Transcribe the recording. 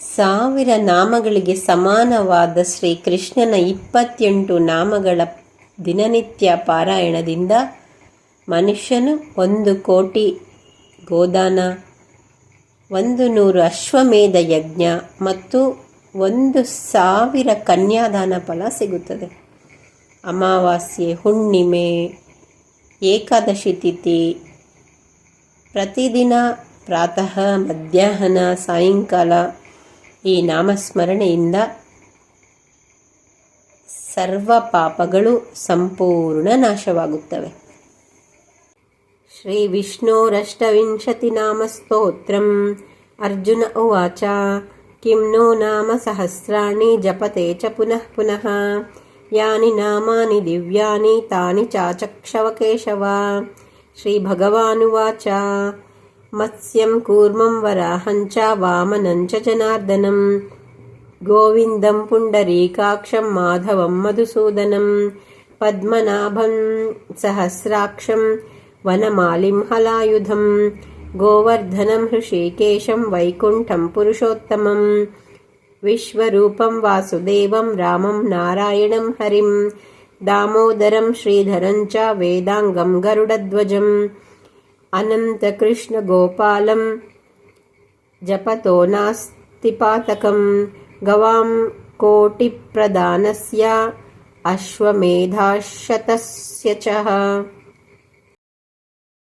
ಸಾವಿರ ನಾಮಗಳಿಗೆ ಸಮಾನವಾದ ಶ್ರೀ ಕೃಷ್ಣನ ಇಪ್ಪತ್ತೆಂಟು ನಾಮಗಳ ದಿನನಿತ್ಯ ಪಾರಾಯಣದಿಂದ ಮನುಷ್ಯನು ಒಂದು ಕೋಟಿ ಗೋದಾನ, ಒಂದು ನೂರು ಅಶ್ವಮೇಧ ಯಜ್ಞ ಮತ್ತು ಒಂದು ಸಾವಿರ ಕನ್ಯಾದಾನ ಫಲ ಸಿಗುತ್ತದೆ. ಅಮಾವಾಸ್ಯೆ, ಹುಣ್ಣಿಮೆ, ಏಕಾದಶಿ ತಿಥಿ, ಪ್ರತಿದಿನ ಪ್ರಾತಃ, ಮಧ್ಯಾಹ್ನ, ಸಾಯಂಕಾಲ ಈ ನಾಮಸ್ಮರಣೆಯಿಂದ ಸರ್ವ ಪಾಪಗಳು ಸಂಪೂರ್ಣ ನಾಶವಾಗುತ್ತವೆ. ಶ್ರೀ ವಿಷ್ಣೋರಷ್ಟವಿಂಶತಿ ನಾಮ ಸ್ತೋತ್ರಂ ಅರ್ಜುನ ಉವಾಚ. नो ನಾಮ ಸಹಸ್ರಾಣಿ ಜಪತೆ ಚ ಪುನಃ ಪುನಃ. ಯಾನಿ ನಾಮಾನಿ ದಿವ್ಯಾನಿ ತಾನಿ ಚಾಚಕ್ಷವ ಕೇಶವ మత్స్యం కూర్మం వరాహంచ వామనంచ జనార్దనం. గోవిందం పుండరీకాక్షం మాధవం మధుసూదనం. పద్మనాభం సహస్రాక్షం వనమాలిం హలాయుధం. గోవర్ధనం హృషీకేశం వైకుంఠం పురుషోత్తమం. విశ్వరూపం వాసుదేవం రామం నారాయణం హరిం. దామోదరం శ్రీధరం చ వేదాంగం గరుడధ్వజం. अनन्तकृष्णगोपालं जपतो नास्ति पातकं गवां कोटिप्रदानस्य अश्वमेधाशतस्य च